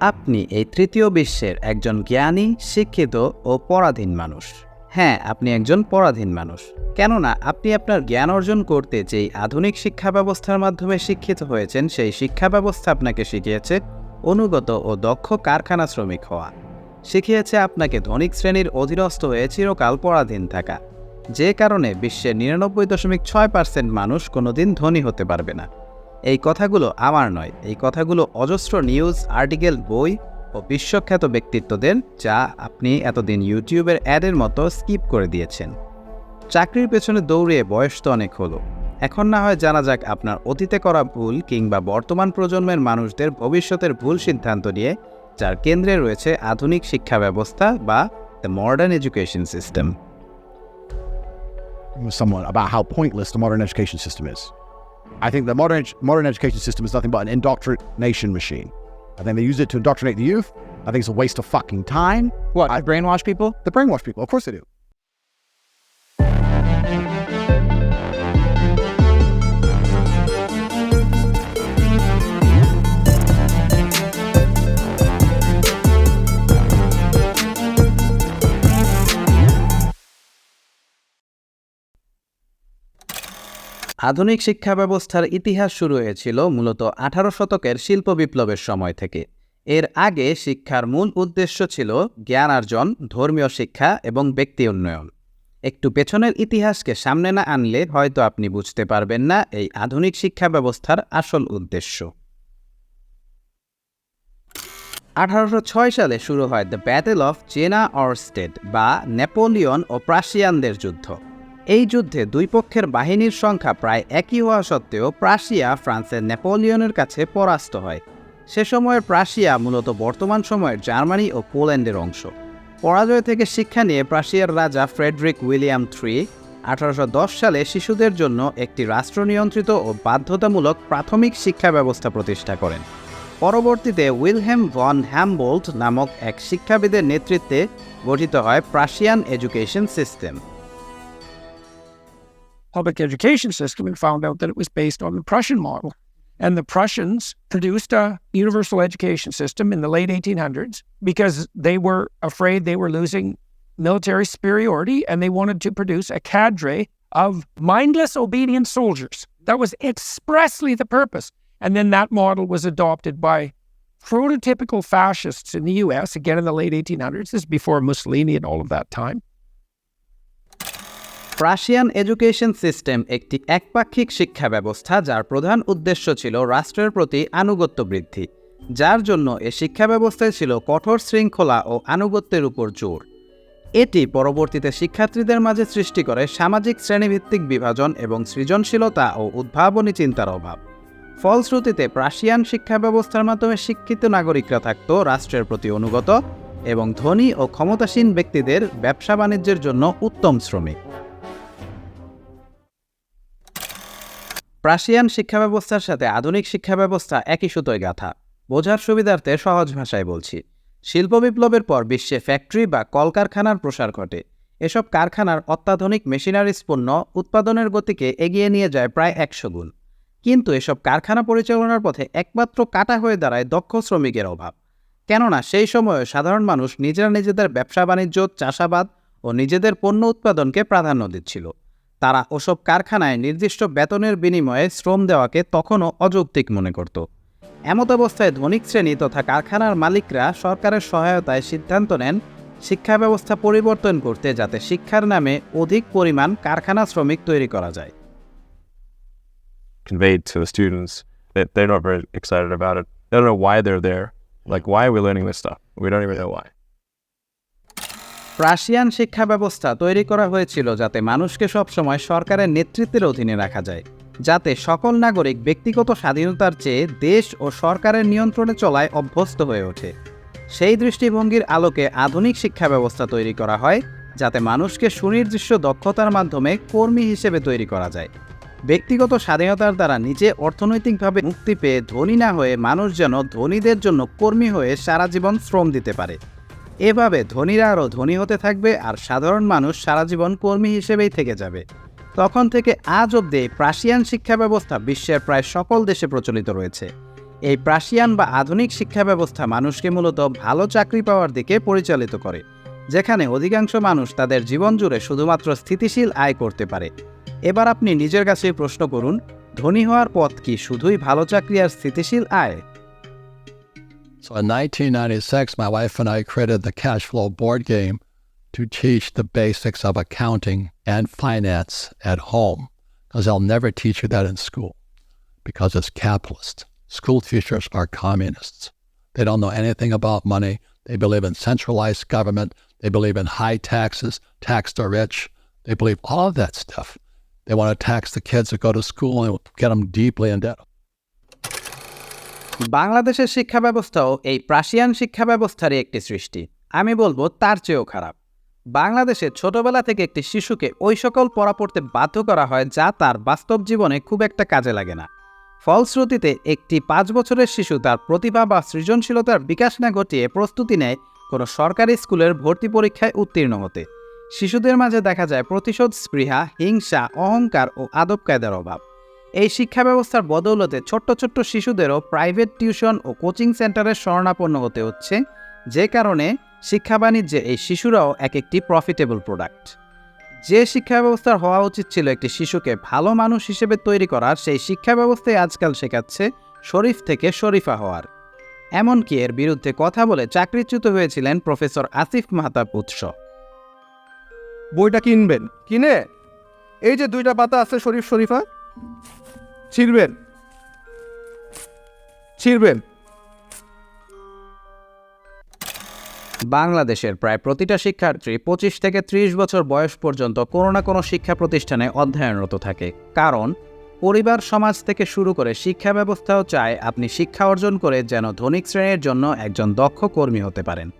আপনি এই তৃতীয় বিশ্বের একজন জ্ঞানী, শিক্ষিত ও পরাধীন মানুষ। হ্যাঁ আপনি একজন পরাধীন মানুষ। কেননা, আপনি আপনার জ্ঞান অর্জন করতে যেই আধুনিক শিক্ষা ব্যবস্থার মাধ্যমে শিক্ষিত হয়েছেন, সেই শিক্ষা ব্যবস্থা আপনাকে শিখিয়েছে অনুগত ও দক্ষ কারখানা শ্রমিক হওয়া। শিখিয়েছে আপনাকে ধনিক শ্রেণির অধীনস্থ হয়ে চিরকাল পরাধীন থাকা। যে কারণে বিশ্বের নিরানব্বই দশমিক ছয় পার্সেন্ট মানুষ কোনোদিন ধনী হতে পারবে না। এই কথাগুলো আমার নয়। এই কথাগুলো অজস্র নিউজ, আর্টিকেল, বই ও বিশ্বখ্যাত ব্যক্তিত্বদের যা আপনি এতদিন ইউটিউবের অ্যাডের মতো স্কিপ করে দিয়েছেন। চাকরির পেছনে দৌড়িয়ে বয়স তো অনেক হলো। এখন না হয় জানা যাক আপনার অতীতে করা ভুল কিংবা বর্তমান প্রজন্মের মানুষদের ভবিষ্যতের ভুল সিদ্ধান্ত নিয়ে যার কেন্দ্রে রয়েছে আধুনিক শিক্ষা ব্যবস্থা বা the modern education system someone about how pointless the modern education system is. I think the modern modern education system is nothing but an indoctrination machine. I think they use it to indoctrinate the youth. I think it's a waste of fucking time. What? I- brainwash people? They brainwash people. Of course they do. আধুনিক শিক্ষা ব্যবস্থার ইতিহাস শুরু হয়েছিল মূলত আঠারো শতকের শিল্প বিপ্লবের সময় থেকে। এর আগে শিক্ষার মূল উদ্দেশ্য ছিল জ্ঞানার্জন, ধর্মীয় শিক্ষা এবং ব্যক্তি উন্নয়ন। একটু পেছনের ইতিহাসকে সামনে না আনলে হয়তো আপনি বুঝতে পারবেন না এই আধুনিক শিক্ষা ব্যবস্থার আসল উদ্দেশ্য। আঠারোশো ছয় সালে শুরু হয় the battle of Jena Auerstedt বা নেপোলিয়ন ও প্রাশিয়ানদের যুদ্ধ। এই যুদ্ধে দুই পক্ষের বাহিনীর সংখ্যা প্রায় একই হওয়া সত্ত্বেও প্রাশিয়া ফ্রান্সের নেপোলিয়নের কাছে পরাস্ত হয়। সে সময়ের প্রাশিয়া মূলত বর্তমান সময়ের জার্মানি ও পোল্যান্ডের অংশ। পরাজয় থেকে শিক্ষা নিয়ে প্রাশিয়ার রাজা ফ্রেডরিক উইলিয়াম থ্রি আঠারোশো দশ সালে শিশুদের জন্য একটি রাষ্ট্রনিয়ন্ত্রিত ও বাধ্যতামূলক প্রাথমিক শিক্ষা ব্যবস্থা প্রতিষ্ঠা করেন। পরবর্তীতে উইলহেম ভন হ্যামবোল্ট নামক এক শিক্ষাবিদের নেতৃত্বে গঠিত হয় Prussian education system. Public education system and found out that it was based on the Prussian model. And the Prussians produced a universal education system in the late 1800s because they were afraid they were losing military superiority and they wanted to produce a cadre of mindless, obedient soldiers. That was expressly the purpose. And then that model was adopted by prototypical fascists in the US, again in the late 1800s. This is before Mussolini and all of that time. Prussian education system একটি একপাক্ষিক শিক্ষা ব্যবস্থা যার প্রধান উদ্দেশ্য ছিল রাষ্ট্রের প্রতি আনুগত্য বৃদ্ধি, যার জন্য এ শিক্ষা ব্যবস্থায় ছিল কঠোর শৃঙ্খলা ও আনুগত্যের উপর জোর। এটি পরবর্তীতে শিক্ষার্থীদের মাঝে সৃষ্টি করে সামাজিক শ্রেণীভিত্তিক বিভাজন এবং সৃজনশীলতা ও উদ্ভাবনী চিন্তার অভাব। ফলশ্রুতিতে প্রাশিয়ান শিক্ষা ব্যবস্থার মাধ্যমে শিক্ষিত নাগরিকরা থাকত রাষ্ট্রের প্রতি অনুগত এবং ধনী ও ক্ষমতাসীন ব্যক্তিদের ব্যবসা বাণিজ্যের জন্য উত্তম শ্রমিক। প্রাশিয়ান শিক্ষা ব্যবস্থার সাথে আধুনিক শিক্ষা ব্যবস্থা একই সুতোয় গাথা। বোঝার সুবিধার্থে সহজ ভাষায় বলছি। শিল্প বিপ্লবের পর বিশ্বে ফ্যাক্টরি বা কলকারখানার প্রসার ঘটে। এসব কারখানার অত্যাধুনিক মেশিনারিজ পণ্য উৎপাদনের গতিকে এগিয়ে নিয়ে যায় প্রায় একশো গুণ। কিন্তু এসব কারখানা পরিচালনার পথে একমাত্র কাটা হয়ে দাঁড়ায় দক্ষ শ্রমিকের অভাব। কেননা সেই সময়ে সাধারণ মানুষ নিজেরা নিজেদের ব্যবসা বাণিজ্য চাষাবাদ ও নিজেদের পণ্য উৎপাদনকে প্রাধান্য দিচ্ছিল। তারা ওসব কারখানায় নির্দিষ্ট বেতনের বিনিময়ে শ্রম দেওয়াকে তখনও অযৌক্তিক মনে করত এমত অবস্থায় ধনিক শ্রেণি তথা কারখানার মালিকরা সরকারের সহায়তায় সিদ্ধান্ত নেন শিক্ষা ব্যবস্থা পরিবর্তন করতে যাতে শিক্ষার নামে অধিক পরিমাণ কারখানা শ্রমিক তৈরি করা যায় conveyed to the students that they're not very excited about it. They don't know why they're there. Like, why are we learning this stuff? We don't even know why. Prussian শিক্ষা ব্যবস্থা তৈরি করা হয়েছিল যাতে মানুষকে সবসময় সরকারের নেতৃত্বের অধীনে রাখা যায়, যাতে সকল নাগরিক ব্যক্তিগত স্বাধীনতার চেয়ে দেশ ও সরকারের নিয়ন্ত্রণে চলায় অভ্যস্ত হয়ে ওঠে। সেই দৃষ্টিভঙ্গির আলোকে আধুনিক শিক্ষা ব্যবস্থা তৈরি করা হয়, যাতে মানুষকে সুনির্দিষ্ট দক্ষতার মাধ্যমে কর্মী হিসেবে তৈরি করা যায়। ব্যক্তিগত স্বাধীনতার দ্বারা নিজে অর্থনৈতিকভাবে মুক্তি পেয়ে ধনী না হয়ে মানুষ যেন ধনীদের জন্য কর্মী হয়ে সারা জীবন শ্রম দিতে পারে। এভাবে ধনীরা আরও ধনী হতে থাকবে আর সাধারণ মানুষ সারা জীবন কর্মী হিসেবেই থেকে যাবে। তখন থেকে আজ অবধি প্রাশিয়ান শিক্ষা ব্যবস্থা বিশ্বের প্রায় সকল দেশে প্রচলিত রয়েছে। এই প্রাশিয়ান বা আধুনিক শিক্ষা ব্যবস্থা মানুষকে মূলত ভালো চাকরি পাওয়ার দিকে পরিচালিত করে, যেখানে অধিকাংশ মানুষ তাদের জীবন জুড়ে শুধুমাত্র স্থিতিশীল আয় করতে পারে। এবার আপনি নিজের কাছেই প্রশ্ন করুন, ধনী হওয়ার পথ কি শুধুই ভালো চাকরি আর স্থিতিশীল আয়? So in 1996, my wife and I created the cash flow board game to teach the basics of accounting and finance at home because they'll never teach you that in school because it's capitalist. School teachers are communists. They don't know anything about money. They believe in centralized government. They believe in high taxes, tax the rich. They believe all of that stuff. They want to tax the kids that go to school and get them deeply in debt. বাংলাদেশের শিক্ষা ব্যবস্থাও এই Prussian শিক্ষা ব্যবস্থারই একটি সৃষ্টি। আমি বলব তার চেয়েও খারাপ। বাংলাদেশে ছোটবেলা থেকে একটি শিশুকে ওই সকল পড়া পড়তে বাধ্য করা হয় যা তার বাস্তব জীবনে খুব একটা কাজে লাগে না। ফলশ্রুতিতে একটি পাঁচ বছরের শিশু তার প্রতিভা বা সৃজনশীলতার বিকাশ না ঘটিয়ে প্রস্তুতি নেয় কোনো সরকারি স্কুলের ভর্তি পরীক্ষায় উত্তীর্ণ হতে। শিশুদের মাঝে দেখা যায় প্রতিশোধ, স্পৃহা, হিংসা, অহংকার ও আদব কায়দার অভাব। এই শিক্ষা ব্যবস্থার বদৌলতে ছোট্ট ছোট্ট শিশুদেরও প্রাইভেট টিউশন ও কোচিং সেন্টারের শরণাপন্ন হতে হচ্ছে, যে কারণে শিক্ষা বাণিজ্যে এই শিশুরাও এক একটি প্রফিটেবল প্রোডাক্ট যে শিক্ষা ব্যবস্থার হওয়া উচিত ছিল একটি শিশুকে ভালো মানুষ হিসেবে তৈরি করার, সেই শিক্ষা ব্যবস্থায় আজকাল শেখাচ্ছে শরীফ থেকে শরীফা হওয়ার। এমনকি এর বিরুদ্ধে কথা বলে চাকরিচ্যুত হয়েছিলেন প্রফেসর আসিফ মাহতাব উৎস। বইটা কিনবেন। কিনে? এই যে দুইটা পাতা আছে শরীফ শরীফা। ছিঁড়বেন। ছিঁড়বেন। বাংলাদেশের প্রায় প্রতিটা শিক্ষার্থী পঁচিশ থেকে ত্রিশ বছর বয়স পর্যন্ত কোনো না কোনো শিক্ষা প্রতিষ্ঠানে অধ্যয়নরত থাকে। কারণ, পরিবার সমাজ থেকে শুরু করে শিক্ষা ব্যবস্থাও চায় আপনি শিক্ষা অর্জন করে যেন ধনিক শ্রেণির জন্য একজন দক্ষ কর্মী হতে পারেন।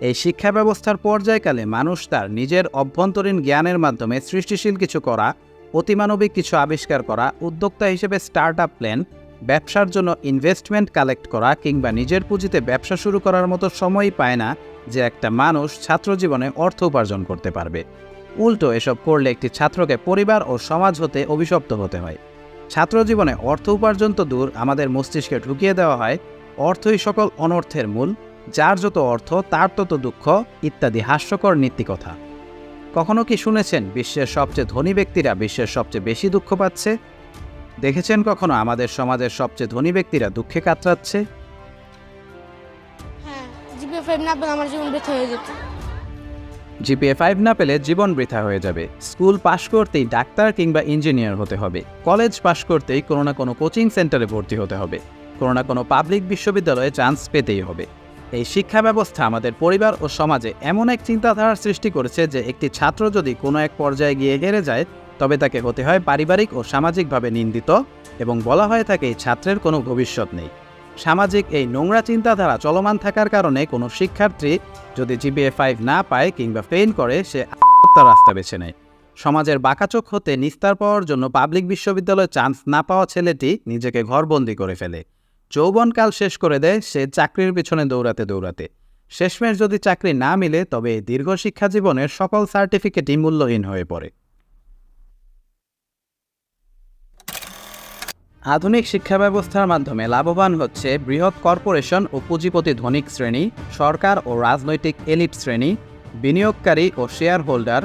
এই শিক্ষা ব্যবস্থার পর্যায়কালে মানুষ তার নিজের অভ্যন্তরীণ জ্ঞানের মাধ্যমে সৃষ্টিশীল কিছু করা অতিমানবিক কিছু আবিষ্কার করা, উদ্যোক্তা হিসেবে স্টার্ট আপ প্ল্যান, ব্যবসার জন্য ইনভেস্টমেন্ট কালেক্ট করা কিংবা নিজের পুঁজিতে ব্যবসা শুরু করার মতো সময়ই পায় না যে একটা মানুষ ছাত্র জীবনে অর্থ উপার্জন করতে পারবে। উল্টো এসব করলে একটি ছাত্রকে পরিবার ও সমাজ হতে অভিশপ্ত হতে হয়। ছাত্র জীবনে অর্থ উপার্জন তো দূর, আমাদের মস্তিষ্কে ঢুকিয়ে দেওয়া হয়, অর্থই সকল অনর্থের মূল, যার যত অর্থ তার তত দুঃখ, ইত্যাদি হাস্যকর নীতিকথা। কখনো কি শুনেছেন বিশ্বের সবচেয়ে ধনী ব্যক্তিরা বিশ্বের সবচেয়ে বেশি দুঃখ পাচ্ছে? দেখেছেন কখনো আমাদের সমাজের সবচেয়ে ধনী ব্যক্তিরা দুঃখে কাতরাচ্ছে? হ্যাঁ জিপিএ ফাইভ না পেলে আমার জীবন বৃথা হয়ে যেত। জিপিএ ফাইভ না পেলে জীবন বৃথা হয়ে যাবে। স্কুল পাশ করতেই ডাক্তার কিংবা ইঞ্জিনিয়ার হতে হবে। কলেজ পাশ করতেই কোনো না কোনো কোচিং সেন্টারে ভর্তি হতে হবে। কোনো না কোনো পাবলিক বিশ্ববিদ্যালয়ে চান্স পেতেই হবে। এই শিক্ষা ব্যবস্থা আমাদের পরিবার ও সমাজে এমন এক চিন্তাধারার সৃষ্টি করেছে যে একটি ছাত্র যদি কোনো এক পর্যায়ে গিয়ে হেরে যায়, তবে তাকে হতে হয় পারিবারিক ও সামাজিকভাবে নিন্দিত এবং বলা হয়ে থাকে এই ছাত্রের কোনো ভবিষ্যৎ নেই। সামাজিক এই নোংরা চিন্তাধারা চলমান থাকার কারণে কোনো শিক্ষার্থী যদি জিবিএ ফাইভ না পায় কিংবা ফেইল করে, সে আত্মহত্যার রাস্তা বেছে নেয়। সমাজের বাঁকাচোখ হতে নিস্তার পাওয়ার জন্য পাবলিক বিশ্ববিদ্যালয়ে চান্স না পাওয়া ছেলেটি নিজেকে ঘরবন্দি করে ফেলে। যৌবনকাল শেষ করে দেয়, সে চাকরির পিছনে দৌড়াতে দৌড়াতে। শেষমেশ যদি চাকরি না মিলে, তবে দীর্ঘ শিক্ষা জীবনের সকল সার্টিফিকেটই মূল্যহীন হয়ে পড়ে। আধুনিক শিক্ষা ব্যবস্থার মাধ্যমে লাভবান হচ্ছে বৃহৎ কর্পোরেশন ও পুঁজিপতি ধনিক শ্রেণি, সরকার ও রাজনৈতিক এলিট শ্রেণি, বিনিয়োগকারী ও শেয়ার হোল্ডার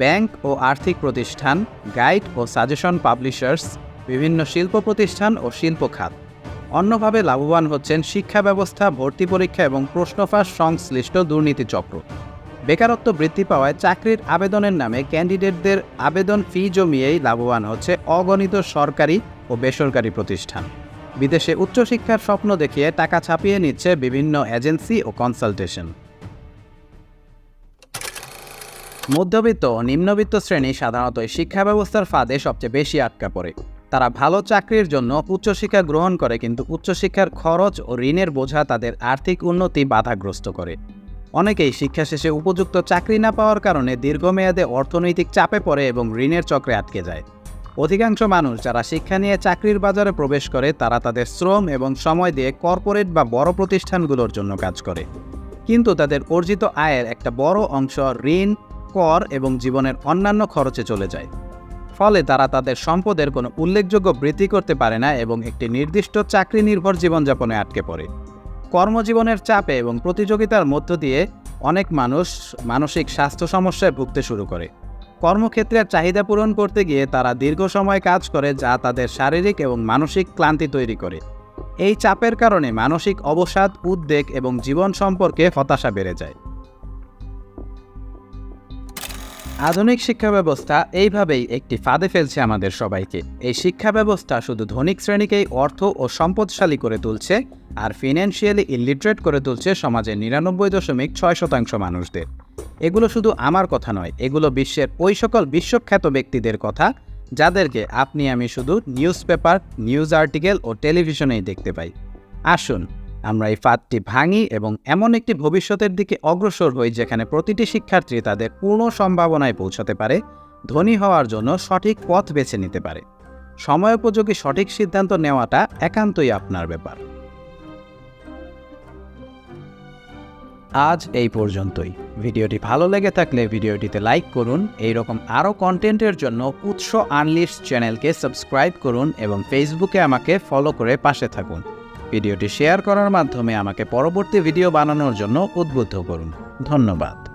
ব্যাংক ও আর্থিক প্রতিষ্ঠান, গাইড ও সাজেশন পাবলিশার্স, বিভিন্ন শিল্প প্রতিষ্ঠান ও শিল্প খাত। অন্যভাবে লাভবান হচ্ছেন শিক্ষা ব্যবস্থা, ভর্তি পরীক্ষা এবং প্রশ্নফাঁস সংশ্লিষ্ট দুর্নীতি চক্র বেকারত্ব বৃদ্ধি পাওয়ায় চাকরির আবেদনের নামে ক্যান্ডিডেটদের আবেদন ফি জমিয়েই লাভবান হচ্ছে অগণিত সরকারি ও বেসরকারি প্রতিষ্ঠান। বিদেশে উচ্চশিক্ষার স্বপ্ন দেখিয়ে টাকা ছাপিয়ে নিচ্ছে বিভিন্ন এজেন্সি ও কনসালটেশন। মধ্যবিত্ত ও নিম্নবিত্ত শ্রেণি সাধারণত শিক্ষা ব্যবস্থার ফাঁদে সবচেয়ে বেশি আটকা পড়ে। তারা ভালো চাকরির জন্য উচ্চশিক্ষা গ্রহণ করে কিন্তু উচ্চশিক্ষার খরচ ও ঋণের বোঝা তাদের আর্থিক উন্নতি বাধাগ্রস্ত করে। অনেকেই শিক্ষা শেষে উপযুক্ত চাকরি না পাওয়ার কারণে দীর্ঘমেয়াদে অর্থনৈতিক চাপে পড়ে এবং ঋণের চক্রে আটকে যায়। অধিকাংশ মানুষ যারা শিক্ষা নিয়ে চাকরির বাজারে প্রবেশ করে, তারা তাদের শ্রম এবং সময় দিয়ে কর্পোরেট বা বড় প্রতিষ্ঠানগুলোর জন্য কাজ করে। কিন্তু তাদের অর্জিত আয়ের একটা বড় অংশ ঋণ, কর এবং জীবনের অন্যান্য খরচে চলে যায়। ফলে তারা তাদের সম্পদের কোনো উল্লেখযোগ্য বৃদ্ধি করতে পারে না এবং একটি নির্দিষ্ট চাকরি নির্ভর জীবনযাপনে আটকে পড়ে। কর্মজীবনের চাপে এবং প্রতিযোগিতার মধ্য দিয়ে অনেক মানুষ মানসিক স্বাস্থ্য সমস্যায় ভুগতে শুরু করে। কর্মক্ষেত্রের চাহিদা পূরণ করতে গিয়ে তারা দীর্ঘ সময় কাজ করে যা তাদের শারীরিক এবং মানসিক ক্লান্তি তৈরি করে। এই চাপের কারণে মানসিক অবসাদ, উদ্বেগ এবং জীবন সম্পর্কে হতাশা বেড়ে যায়। আধুনিক শিক্ষা ব্যবস্থা এইভাবেই একটি ফাঁদে ফেলছে আমাদের সবাইকে। এই শিক্ষা ব্যবস্থা শুধু ধনিক শ্রেণীকেই অর্থ ও সম্পদশালী করে তুলছে আর ফিনান্সিয়ালি ইলিটারেট করে তুলছে সমাজের নিরানব্বই দশমিক ছয় শতাংশ মানুষদের। এগুলো শুধু আমার কথা নয়, এগুলো বিশ্বের ওই সকল বিশ্বখ্যাত ব্যক্তিদের কথা, যাদেরকে আপনি আমি শুধু নিউজ পেপার নিউজ আর্টিকেল ও টেলিভিশনেই দেখতে পাই। আসুন আমরা এই ফাঁদটি ভাঙি এবং এমন একটি ভবিষ্যতের দিকে অগ্রসর হই যেখানে প্রতিটি শিক্ষার্থী তাদের পূর্ণ সম্ভাবনায় পৌঁছাতে পারে, ধনী হওয়ার জন্য সঠিক পথ বেছে নিতে পারে। সময়োপযোগী সঠিক সিদ্ধান্ত নেওয়াটা একান্তই আপনার ব্যাপার। আজ এই পর্যন্তই। ভিডিওটি ভালো লেগে থাকলে ভিডিওটিতে লাইক করুন এই রকম আরও কন্টেন্টের জন্য উৎস আনলিশ চ্যানেলকে সাবস্ক্রাইব করুন এবং ফেসবুকে আমাকে ফলো করে পাশে থাকুন। ভিডিওটি শেয়ার করার মাধ্যমে আমাকে পরবর্তী ভিডিও বানানোর জন্য উদ্বুদ্ধ করুন। ধন্যবাদ।